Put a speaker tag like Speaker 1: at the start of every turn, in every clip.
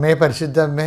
Speaker 1: അമ്മേ പരിശുദ്ധമ്മേ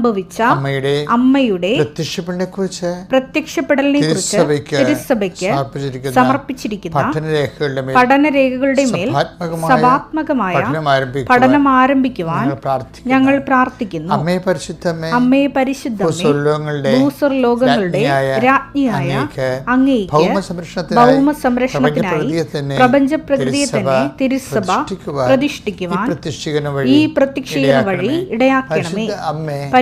Speaker 2: സംഭവിച്ച
Speaker 1: അമ്മയുടെ
Speaker 2: അമ്മയുടെ
Speaker 1: പ്രത്യക്ഷപ്പെടലിനെ കുറിച്ച്
Speaker 2: പ്രത്യക്ഷപ്പെടലിനെ കുറിച്ച്
Speaker 1: സമർപ്പിച്ചിരിക്കുന്ന പഠനരേഖകളുടെ മേൽ സഭാത്മകമായ പഠനം ആരംഭിക്കുവാൻ ഞങ്ങൾ പ്രാർത്ഥിക്കുന്നു.
Speaker 2: അമ്മയെ പരിശുദ്ധ
Speaker 1: അമ്മേ
Speaker 2: പരിശുദ്ധ ലോകങ്ങളുടെ
Speaker 1: രാജ്ഞിയായ അങ്ങേക്ക് ഭൗമ സംരക്ഷണത്തിനായി
Speaker 2: പ്രപഞ്ച പ്രകൃതിയെ തന്നെ
Speaker 1: തിരുസഭ പ്രതിഷ്ഠിക്കുവാൻ ഈ പ്രത്യക്ഷീകരണം
Speaker 2: ഈ
Speaker 1: വഴി
Speaker 2: ഇടയാക്കണമേ. വഴി ഇടയാക്കണമേ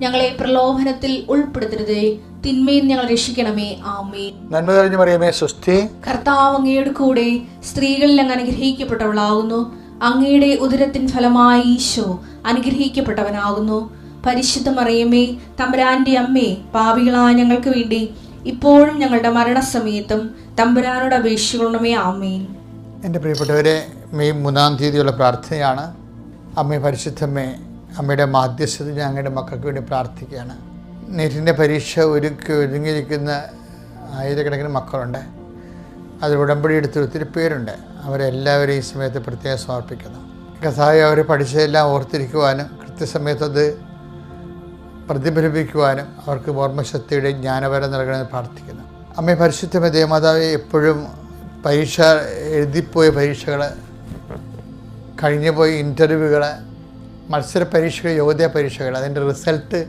Speaker 3: ഞങ്ങളെ പ്രലോഭനത്തിൽ ഉൾപ്പെടുത്തരുതേ. തിന്മയിൽ ഞങ്ങൾ രക്ഷിക്കണമേ. ആമേ
Speaker 1: നന്മ കഴിഞ്ഞു പറയുമേ സ്വസ്തി.
Speaker 3: കർത്താവ് അങ്ങയുടെ കൂടെ സ്ത്രീകളിൽ അങ്ങ് അനുഗ്രഹിക്കപ്പെട്ടവളാകുന്നു. അങ്ങയുടെ ഉദരത്തിൻ ഫലമായി ഈശോ അനുഗ്രഹിക്കപ്പെട്ടവനാകുന്നു. പരിശുദ്ധ മറിയമ്മേ തമ്പുരാന്റെ അമ്മേ പാപികളായ ഞങ്ങൾക്ക് വേണ്ടി ഇപ്പോഴും ഞങ്ങളുടെ മരണസമയത്തും തമ്പുരാനോട് അപേക്ഷിക്കണമേ. ആമേൻ.
Speaker 1: എന്റെ പ്രിയപ്പെട്ടവരെ മെയ് മൂന്നാം തീയതിയുള്ള പ്രാർത്ഥനയാണ്. അമ്മേ പരിശുദ്ധമ്മേ അമ്മയുടെ മാധ്യസ്ഥത ഞാൻ അങ്ങയുടെ മക്കൾക്ക് വേണ്ടി പ്രാർത്ഥിക്കുകയാണ്. നെറ്റിന്റെ പരീക്ഷ ഒരുക്കി ഒരുങ്ങിയിരിക്കുന്ന ആയിരക്കണക്കിന് മക്കളുണ്ട്. അതിൽ ഉടമ്പടി എടുത്ത് ഒത്തിരി പേരുണ്ട്. അവരെല്ലാവരും ഈ സമയത്ത് പ്രത്യേകം സമർപ്പിക്കുന്നു. കഥായ അവർ പഠിച്ചതെല്ലാം ഓർത്തിരിക്കുവാനും കൃത്യസമയത്തത് പ്രതിഫലിപ്പിക്കുവാനും അവർക്ക് ഓർമ്മശക്തിയുടെ ജ്ഞാനപരം നൽകണമെന്ന് പ്രാർത്ഥിക്കുന്നു. അമ്മ പരിശുദ്ധമേ ദേവമാതാവെ എപ്പോഴും പരീക്ഷ എഴുതിപ്പോയ പരീക്ഷകൾ കഴിഞ്ഞു പോയ ഇന്റർവ്യൂകൾ മത്സര പരീക്ഷകൾ യോഗ്യതാ പരീക്ഷകൾ അതിന്റെ റിസൾട്ട്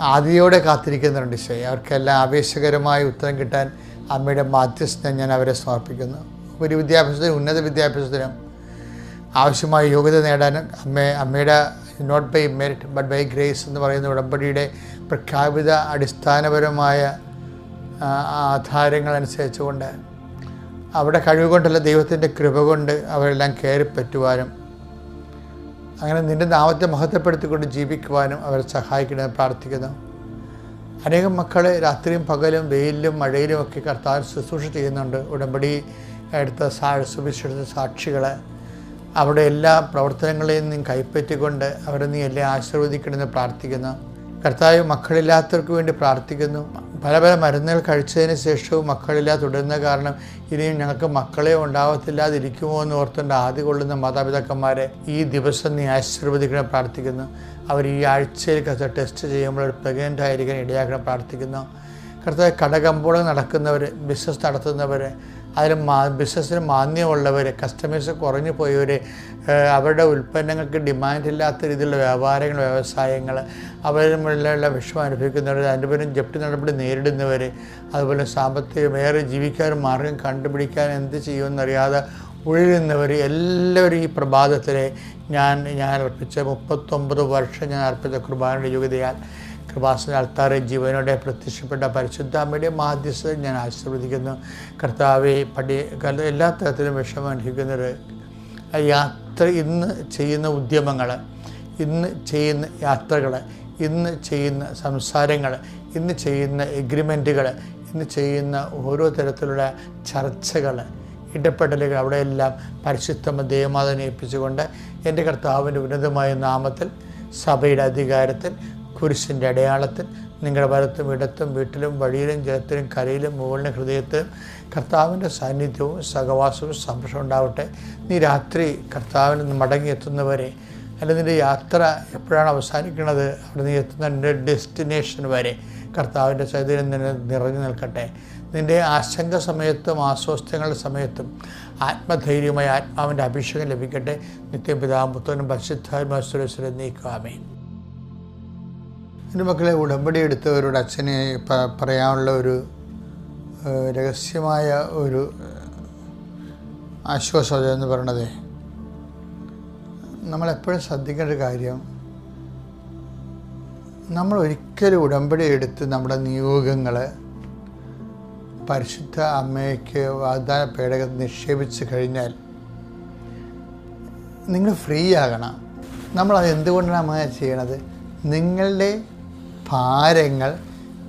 Speaker 1: ആദ്യയോടെ കാത്തിരിക്കുന്നുണ്ട് ഈശോയെ അവർക്കെല്ലാം ആവേശകരമായ ഉത്തരം കിട്ടാൻ അമ്മയുടെ മാധ്യസ്ഥ ഞാൻ അവരെ സമർപ്പിക്കുന്നു. ഒരു വിദ്യാഭ്യാസത്തിനും ഉന്നത വിദ്യാഭ്യാസത്തിനും ആവശ്യമായ യോഗ്യത നേടാനും അമ്മ അമ്മയുടെ not by merit but by grace എന്ന് പറയുന്ന ഉടമ്പടിയുടെ പ്രഖ്യാപിത അടിസ്ഥാനപരമായ ആധാരങ്ങൾ അനുസരിച്ചുകൊണ്ട് അവിടെ കഴിവ് കഴിവുകൊണ്ടല്ല ദൈവത്തിന്റെ കൃപ കൊണ്ട് അവരെല്ലാം കയറി പറ്റുവാനും അങ്ങനെ നിന്റെ നാമത്തെ മഹത്വപ്പെടുത്തിക്കൊണ്ട് ജീവിക്കുവാനും അവരെ സഹായിക്കണമെന്ന് പ്രാർത്ഥിക്കുന്നു. അനേകം മക്കളെ രാത്രിയും പകലും വെയിലും മഴയിലും ഒക്കെ കർത്താവ് ശുശ്രൂഷ ചെയ്യുന്നുണ്ട്. ഉടമ്പടി എടുത്ത സാ സുവിശേഷ സാക്ഷികൾ അവിടെ എല്ലാ പ്രവർത്തനങ്ങളെയും നീ കൈപ്പറ്റിക്കൊണ്ട് അവരെ നീ എല്ലാം ആശീർവദിക്കണമെന്ന് പ്രാർത്ഥിക്കുന്നു. കർത്താവ് മക്കളില്ലാത്തവർക്ക് വേണ്ടി പ്രാർത്ഥിക്കുന്നു. പല പല മരുന്നുകൾ കഴിച്ചതിന് ശേഷവും മക്കളില്ല തുടരുന്ന കാരണം ഇനിയും ഞങ്ങൾക്ക് മക്കളെ ഉണ്ടാവത്തില്ലാതിരിക്കുമോ എന്ന് ഓർത്തുകൊണ്ട് ആദ്യ കൊള്ളുന്ന മാതാപിതാക്കന്മാരെ ഈ ദിവസം നീ ആശീർവദിക്കണം പ്രാർത്ഥിക്കുന്നു. അവർ ഈ ആഴ്ചയിൽ കത്ത് ടെസ്റ്റ് ചെയ്യുമ്പോൾ പ്രഗ്നന്റ് ആയിരിക്കാൻ ഇടയാക്കണം പ്രാർത്ഥിക്കുന്നു. കർത്താവ് കടകമ്പോളം നടക്കുന്നവർ ബിസിനസ് നടത്തുന്നവർ അതിൽ മാ ബിസിനസ്സിന് മാന്യമുള്ളവർ കസ്റ്റമേഴ്സ് കുറഞ്ഞു പോയവർ അവരുടെ ഉൽപ്പന്നങ്ങൾക്ക് ഡിമാൻഡ് ഇല്ലാത്ത രീതിയിലുള്ള വ്യാപാരങ്ങൾ വ്യവസായങ്ങൾ അവരിലുള്ള വിഷമം അനുഭവിക്കുന്നവർ അതിന്റെ പേരും ജപ്തി നടപടി നേരിടുന്നവർ അതുപോലെ സാമ്പത്തികമേറെ ജീവിക്കാൻ മാർഗം കണ്ടുപിടിക്കാൻ എന്ത് ചെയ്യുമെന്നറിയാതെ ഉഴലുന്നവർ എല്ലാവരും ഈ പ്രഭാതത്തിലെ ഞാൻ ഞാൻ അർപ്പിച്ച മുപ്പത്തൊമ്പത് വർഷം ഞാൻ അർപ്പിച്ച കുർബാനയുടെ യോഗ്യതയാൽ കൃപാസന അൾത്താറെ ജീവനോടെ പ്രത്യക്ഷപ്പെട്ട പരിശുദ്ധാമ്മയുടെ മാധ്യസ്ഥത ഞാൻ ആശീർവദിക്കുന്നു. കർത്താവെ പടി എല്ലാ തരത്തിലും വിഷമം അനുഭവിക്കുന്നവർ യാത്ര ഇന്ന് ചെയ്യുന്ന ഉദ്യമങ്ങൾ ഇന്ന് ചെയ്യുന്ന യാത്രകൾ ഇന്ന് ചെയ്യുന്ന സംസാരങ്ങൾ ഇന്ന് ചെയ്യുന്ന എഗ്രിമെന്റുകൾ ഇന്ന് ചെയ്യുന്ന ഓരോ തരത്തിലുള്ള ചർച്ചകൾ ഇടപെടലുകൾ അവിടെയെല്ലാം പരിശുദ്ധമ ദേവമാതനെ ഏൽപ്പിച്ചുകൊണ്ട് എന്റെ കർത്താവിന്റെ ഉന്നതമായ നാമത്തിൽ സഭയുടെ അധികാരത്തിൽ കുരിശിന്റെ അടയാളത്തിൽ നിങ്ങളുടെ വലത്തും ഇടത്തും വീട്ടിലും വഴിയിലും ജലത്തിലും കരയിലും മുകളിലും ഹൃദയത്തിലും കർത്താവിന്റെ സാന്നിധ്യവും സഹവാസവും സംരക്ഷണം ഉണ്ടാവട്ടെ. നീ രാത്രി കർത്താവിൽ നിന്ന് മടങ്ങിയെത്തുന്നവരെ അല്ലെങ്കിൽ നിന്റെ യാത്ര എപ്പോഴാണ് അവസാനിക്കുന്നത്? അവിടെ നീ എത്തുന്ന നിന്റെ ഡെസ്റ്റിനേഷൻ വരെ കർത്താവിന്റെ ചൈതന്യം നിന്നെ നിറഞ്ഞു നിൽക്കട്ടെ. നിന്റെ ആശങ്ക സമയത്തും ആസ്വസ്ഥങ്ങളുടെ സമയത്തും ആത്മധൈര്യമായ ആത്മാവിന്റെ അഭിഷേകം ലഭിക്കട്ടെ. നിത്യം പിതാവും പുത്രനും പരിശുദ്ധാത്മാസുരേശ്വരൻ നീക്കുവാമേ എന്റെ മക്കളെ ഉടമ്പടി എടുത്തവരോട് അച്ഛനെ പറയാനുള്ള ഒരു രഹസ്യമായ ഒരു ആശ്വാസം എന്ന് പറയണത്. നമ്മളെപ്പോഴും ശ്രദ്ധിക്കേണ്ട കാര്യം നമ്മൾ ഒരിക്കലും ഉടമ്പടി എടുത്ത് നമ്മുടെ നിയോഗങ്ങൾ പരിശുദ്ധ അമ്മയ്ക്ക് വാഗ്ദാന പേടകം നിക്ഷേപിച്ച് കഴിഞ്ഞാൽ നിങ്ങൾ ഫ്രീ ആകണം. നമ്മളത് എന്തുകൊണ്ടാണ് അങ്ങനെ ചെയ്യണത്? നിങ്ങളുടെ ഭാരങ്ങൾ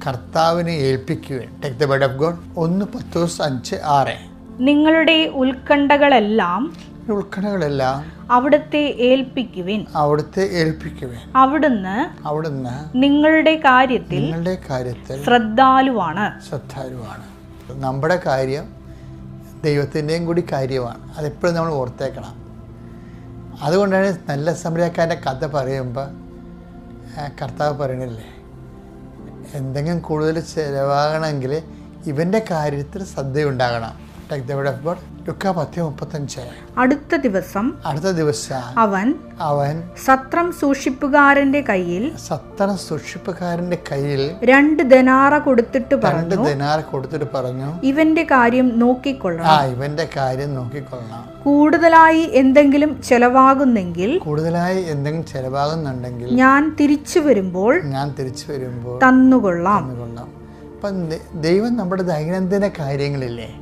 Speaker 1: കർത്താവിനെ ഏൽപ്പിക്കുകയും take the word of God ഒന്ന് പത്ത് ദിവസം അഞ്ച് ആറ്.
Speaker 2: നിങ്ങളുടെ ഉത്കണ്ഠകളെല്ലാം
Speaker 1: ഉൾക്കടകളെല്ലാം
Speaker 2: അവിടുത്തെ ഏൽപ്പിക്കുവിൻ.
Speaker 1: അവിടുത്തെ ഏൽപ്പിക്കുവിൻ.
Speaker 2: അവിടുന്ന്
Speaker 1: അവിടുന്ന്
Speaker 2: നിങ്ങളുടെ കാര്യത്തിൽ
Speaker 1: നിങ്ങളുടെ കാര്യത്തിൽ
Speaker 2: ശ്രദ്ധാലുവാണ്.
Speaker 1: ശ്രദ്ധാലുവാണ്. നമ്മുടെ കാര്യം ദൈവത്തിന്റെയും കൂടി കാര്യമാണ്. അതെപ്പോഴും നമ്മൾ ഓർത്തേക്കണം. അതുകൊണ്ടാണ് നല്ല സമരക്കാരന്റെ കഥ പറയുമ്പോൾ കർത്താവ് പറയണില്ലേ? എന്തെങ്കിലും കൂടുതൽ ചിലവാകണമെങ്കിൽ ഇവന്റെ കാര്യത്തിൽ ശ്രദ്ധയുണ്ടാകണം. Take the word of God ലുക്ക പത്ത് മുപ്പത്തഞ്ച്.
Speaker 2: അടുത്ത ദിവസം
Speaker 1: അടുത്ത ദിവസം
Speaker 2: അവൻ
Speaker 1: അവൻ
Speaker 2: സത്രം സൂക്ഷിപ്പുകാരന്റെ കയ്യിൽ
Speaker 1: സത്രം സൂക്ഷിപ്പുകാരന്റെ കയ്യിൽ
Speaker 2: രണ്ട് ധനാറ കൊടുത്തിട്ട്
Speaker 1: രണ്ട്
Speaker 2: പറഞ്ഞു
Speaker 1: ദിനാർ കൊടുത്തിട്ട് പറഞ്ഞു
Speaker 2: ഇവന്റെ കാര്യം നോക്കിക്കൊള്ളണം.
Speaker 1: ആ ഇവന്റെ കാര്യം നോക്കിക്കൊള്ളണം.
Speaker 2: കൂടുതലായി എന്തെങ്കിലും ചെലവാകുന്നെങ്കിൽ
Speaker 1: കൂടുതലായി എന്തെങ്കിലും ചെലവാകുന്നുണ്ടെങ്കിൽ
Speaker 2: ഞാൻ തിരിച്ചു വരുമ്പോൾ
Speaker 1: ഞാൻ തിരിച്ചു വരുമ്പോൾ
Speaker 2: തന്നുകൊള്ളാം.
Speaker 1: കൊള്ളാം അപ്പം ദൈവം നമ്മുടെ ദൈനംദിന കാര്യങ്ങളില്ലേ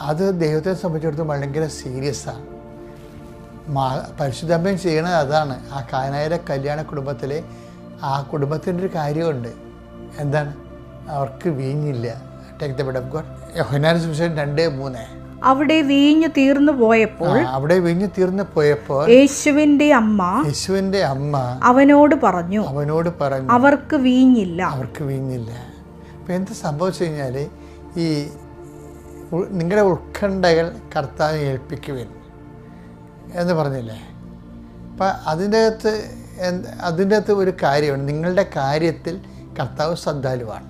Speaker 1: അത് ദൈവത്തെ സംബന്ധിച്ചിടത്തോളം ഭയങ്കര സീരിയസാണ് മാ പരിശുദ്ധമ്മയും ചെയ്യണത് അതാണ്. ആ കാനായിര കല്യാണ കുടുംബത്തിലെ ആ കുടുംബത്തിന്റെ ഒരു കാര്യമുണ്ട്. എന്താണ്? അവർക്ക് വീഞ്ഞില്ല. Take the word of God ഹൊനാരി സുവിശേഷം രണ്ട് മൂന്ന്.
Speaker 2: അവിടെ വീഞ്ഞു തീർന്നു പോയപ്പോൾ
Speaker 1: അവിടെ വീഞ്ഞു തീർന്നു പോയപ്പോൾ
Speaker 2: യേശുവിന്റെ അമ്മ
Speaker 1: യേശുവിന്റെ അമ്മ
Speaker 2: അവനോട് പറഞ്ഞു
Speaker 1: അവനോട് പറഞ്ഞു
Speaker 2: അവർക്ക് വീഞ്ഞില്ല.
Speaker 1: അവർക്ക് വീഞ്ഞില്ല. അപ്പോൾ എന്ത് സംഭവിച്ചു കഴിഞ്ഞാൽ ഈ നിങ്ങളുടെ ഉത്കണ്ഠകൾ കർത്താവ് ഏൽപ്പിക്കുവിൻ എന്ന് പറഞ്ഞില്ലേ? അപ്പം അതിന്റെ അകത്ത് അതിന്റെ അകത്ത് ഒരു കാര്യമാണ്. നിങ്ങളുടെ കാര്യത്തിൽ കർത്താവ് ശ്രദ്ധാലുവാണ്.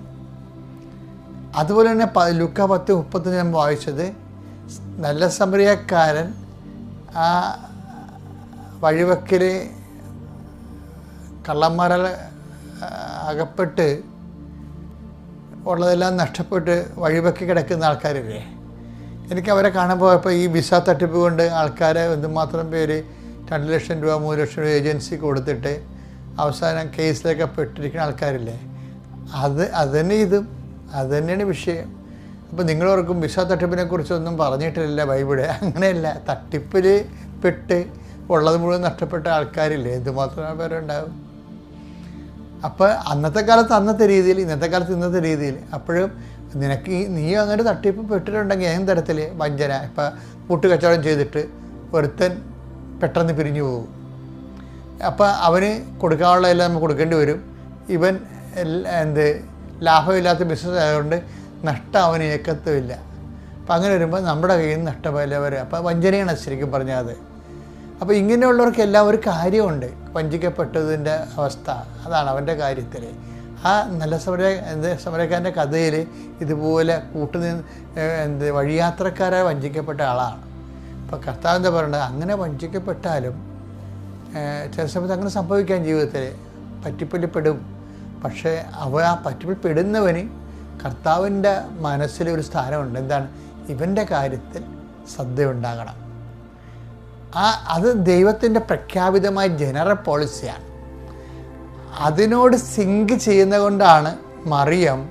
Speaker 1: അതുപോലെ തന്നെ ലുക്ക പത്ത് മുപ്പത്തഞ്ച് ഞാൻ വായിച്ചത് നല്ല സമരിയക്കാരൻ ആ വഴിവക്കിൽ കള്ളന്മാരാൽ അകപ്പെട്ട് ഉള്ളതെല്ലാം നഷ്ടപ്പെട്ട് വഴിവെക്കി കിടക്കുന്ന ആൾക്കാരില്ലേ? എനിക്ക് അവരെ കാണാൻ പോയപ്പോൾ ഈ വിസ തട്ടിപ്പ് കൊണ്ട് ആൾക്കാരെ എന്തുമാത്രം പേര് രണ്ട് ലക്ഷം രൂപ മൂന്ന് ലക്ഷം രൂപ ഏജൻസി കൊടുത്തിട്ട് അവസാനം കേസിലൊക്കെ പെട്ടിരിക്കുന്ന ആൾക്കാരില്ലേ? അത് അത് ഇതും അത് തന്നെയാണ് വിഷയം. അപ്പോൾ നിങ്ങളോർക്കും വിസ തട്ടിപ്പിനെ കുറിച്ചൊന്നും പറഞ്ഞിട്ടില്ല ബൈബിൾ. അങ്ങനെയല്ല തട്ടിപ്പിൽ പെട്ട് ഉള്ളത് മുഴുവൻ നഷ്ടപ്പെട്ട ആൾക്കാരില്ലേ? എന്തുമാത്രം പേരുണ്ടാവും? അപ്പോൾ അന്നത്തെ കാലത്ത് അന്നത്തെ രീതിയിൽ ഇന്നത്തെ കാലത്ത് ഇന്നത്തെ രീതിയിൽ അപ്പോഴും നിനക്ക് നീ അങ്ങനെ തട്ടിപ്പ് പെട്ടിട്ടുണ്ടെങ്കിൽ ഏത് തരത്തിൽ വഞ്ചന. ഇപ്പം കൂട്ടുകച്ചവടം ചെയ്തിട്ട് ഒരുത്തൻ പെട്ടെന്ന് പിരിഞ്ഞു പോകും. അപ്പോൾ അവന് കൊടുക്കാനുള്ള എല്ലാം നമുക്ക് കൊടുക്കേണ്ടി വരും. ഇവൻ എന്ത്? ലാഭമില്ലാത്ത ബിസിനസ് ആയതുകൊണ്ട് നഷ്ടം അവന് ഏക്കത്തുമില്ല. അപ്പം അങ്ങനെ വരുമ്പോൾ നമ്മുടെ കയ്യിൽ നിന്ന് നഷ്ടമല്ല വരും അപ്പോൾ വഞ്ചനയാണ് ശരിക്കും പറഞ്ഞാൽ അത്. അപ്പോൾ ഇങ്ങനെയുള്ളവർക്കെല്ലാം ഒരു കാര്യമുണ്ട്. വഞ്ചിക്കപ്പെട്ടതിന്റെ അവസ്ഥ. അതാണ് അവന്റെ കാര്യത്തിൽ. ആ നല്ല സമര എന്ത് സമരക്കാരന്റെ കഥയിൽ ഇതുപോലെ കൂട്ടുനിന്ന് എന്ത് വഴിയാത്രക്കാരായി വഞ്ചിക്കപ്പെട്ട ആളാണ്. അപ്പോൾ കർത്താവ് എന്താ പറയുന്നത് അങ്ങനെ വഞ്ചിക്കപ്പെട്ടാലും ചില സമയത്ത് അങ്ങനെ സംഭവിക്കാം ജീവിതത്തിൽ. പറ്റിപ്പിൽപ്പെടും. പക്ഷേ അവ ആ പറ്റിപ്പിൽ പെടുന്നവന് കർത്താവിന്റെ മനസ്സിൽ ഒരു സ്ഥാനമുണ്ട്. എന്താണ്? ഇവന്റെ കാര്യത്തിൽ ശ്രദ്ധയുണ്ടാകണം. ആ അത് ദൈവത്തിന്റെ പ്രഖ്യാപിതമായ ജനറൽ പോളിസിയാണ്. അതിനോട് സിങ്ക് ചെയ്യുന്ന കൊണ്ടാണ് മറിയം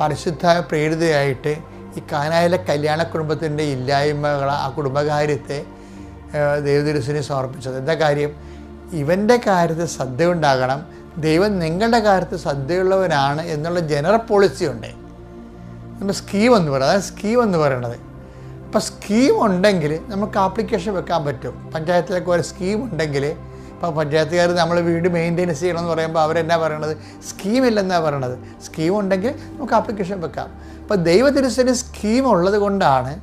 Speaker 1: പരിശുദ്ധ പ്രേരിതയായിട്ട് ഈ കാനായിലെ കല്യാണ കുടുംബത്തിന്റെ ഇല്ലായ്മകൾ ആ കുടുംബകാര്യത്തെ ദേവദുരുസിനെ സമർപ്പിച്ചത് എന്താ കാര്യം? ഇവന്റെ കാര്യത്തിൽ ശ്രദ്ധയുണ്ടാകണം. ദൈവം നിങ്ങളുടെ കാര്യത്തിൽ ശ്രദ്ധയുള്ളവനാണ് എന്നുള്ള ജനറൽ പോളിസി ഉണ്ട്. നമ്മൾ സ്കീം എന്ന് പറയുന്നത് അതാണ് സ്കീം എന്ന് പറയണത്. അപ്പോൾ സ്കീം ഉണ്ടെങ്കിൽ നമുക്ക് ആപ്ലിക്കേഷൻ വെക്കാൻ പറ്റും. പഞ്ചായത്തിലൊക്കെ ഒരു സ്കീം ഉണ്ടെങ്കിൽ ഇപ്പോൾ പഞ്ചായത്തുകാർ നമ്മൾ വീട് മെയിന്റെയിൻസ് ചെയ്യണമെന്ന് പറയുമ്പോൾ അവരെന്നാ പറയണത്? സ്കീമില്ലെന്നാണ് പറയണത്. സ്കീം ഉണ്ടെങ്കിൽ നമുക്ക് ആപ്ലിക്കേഷൻ വെക്കാം. അപ്പോൾ ദൈവതിരുസന് സ്കീം ഉള്ളത് കൊണ്ടാണ്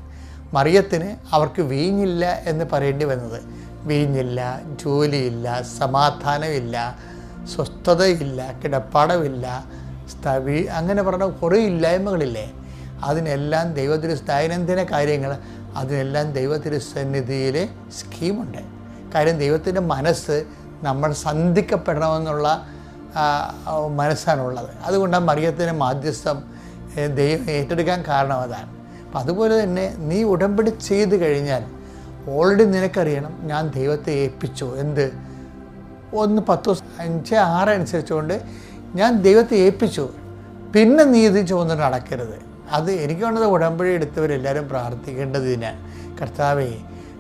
Speaker 1: മറിയത്തിന് അവർക്ക് വീഞ്ഞില്ല എന്ന് പറയേണ്ടി വന്നത്. വീഞ്ഞില്ല ജോലിയില്ല സമാധാനമില്ല സ്വസ്ഥതയില്ല കിടപ്പാടമില്ല സ്ഥവി അങ്ങനെ പറഞ്ഞ കുറേ ഇല്ലായ്മകളില്ലേ? അതിനെല്ലാം ദൈവത്തിന്റെ ദൈനംദിന കാര്യങ്ങൾ അതിനെല്ലാം ദൈവത്തിരുസന്നിധിയിൽ സ്കീമുണ്ട്. കാര്യം ദൈവത്തിന്റെ മനസ്സ് നമ്മൾ സന്ധിക്കപ്പെടണമെന്നുള്ള ആ, ആ, മനസ്സാണുള്ളത്. അതുകൊണ്ടാണ് മറിയത്തിന് മാധ്യസ്ഥം ഏ, ദൈവം ഏറ്റെടുക്കാൻ കാരണം അതാണ്. അപ്പം അതുപോലെ തന്നെ നീ ഉടമ്പടി ചെയ്ത് കഴിഞ്ഞാൽ ഓൾറെഡി നിനക്കറിയണം ഞാൻ ദൈവത്തെ ഏൽപ്പിച്ചു. എന്ത്? ഒന്ന് പത്ത് ദിവസം അഞ്ച് ആറ് അനുസരിച്ചുകൊണ്ട് ഞാൻ ദൈവത്തെ ഏൽപ്പിച്ചു. പിന്നെ നീ ഇത് ചുമന്നിട്ട് നടക്കരുത്. അത് എനിക്ക് വേണ്ടത് ഉടമ്പടി എടുത്തവരെല്ലാവരും പ്രാർത്ഥിക്കേണ്ടത് ഇതിനാണ് കർത്താവേ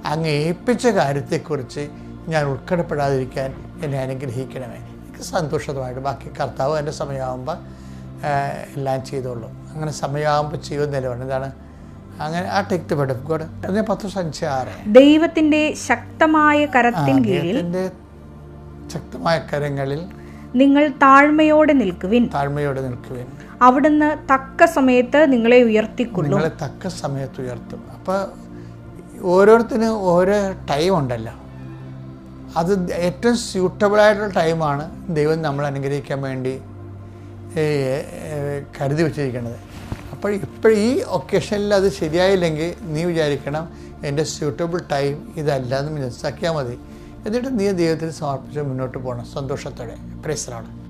Speaker 1: അങ്ങ് ഏൽപ്പിച്ച കാര്യത്തെക്കുറിച്ച് ഞാൻ ഉൾക്കടപ്പെടാതിരിക്കാൻ എന്നെ അനുഗ്രഹിക്കണമേ. എനിക്ക് സന്തോഷമായിട്ട് ബാക്കി കർത്താവ് എന്റെ സമയമാകുമ്പോൾ എല്ലാം ചെയ്തോളൂ. അങ്ങനെ സമയമാകുമ്പോൾ ചെയ്യുന്ന നിലവാണ് എന്താണ്? അങ്ങനെ ആ take the word of God പത്ത് ദിവസം അഞ്ച് ആറ്.
Speaker 2: ദൈവത്തിന്റെ ശക്തമായ കരത്തിൻ കീഴിൽ
Speaker 1: ദൈവത്തിന്റെ ശക്തമായ കരങ്ങളിൽ
Speaker 2: നിങ്ങൾ താഴ്മയോടെ നിൽക്കുവിൻ.
Speaker 1: താഴ്മയോടെ നിൽക്കുവിൻ.
Speaker 2: അവിടുന്ന് തക്ക സമയത്ത് നിങ്ങളെ ഉയർത്തിക്കൊള്ളും.
Speaker 1: നിങ്ങളെ തക്ക സമയത്ത് ഉയർത്തും. അപ്പോൾ ഓരോരുത്തരും ഓരോ ടൈം ഉണ്ടല്ലോ. അത് ഏറ്റവും സ്യൂട്ടബിളായിട്ടുള്ള ടൈമാണ് ദൈവം നമ്മൾ അനുഗ്രഹിക്കാൻ വേണ്ടി കരുതി വെച്ചിരിക്കുന്നത് അപ്പോൾ ഇപ്പോൾ ഈ ഒക്കേഷനിൽ അത് ശരിയായില്ലെങ്കിൽ നീ വിചാരിക്കണം എന്റെ സ്യൂട്ടബിൾ ടൈം ഇതല്ല എന്ന് മനസ്സിലാക്കിയാൽ മതി. എന്നിട്ട് നീ ദൈവത്തിന് സമർപ്പിച്ച് മുന്നോട്ട് പോകണം. സന്തോഷത്തോടെ. പ്രേസറാണ്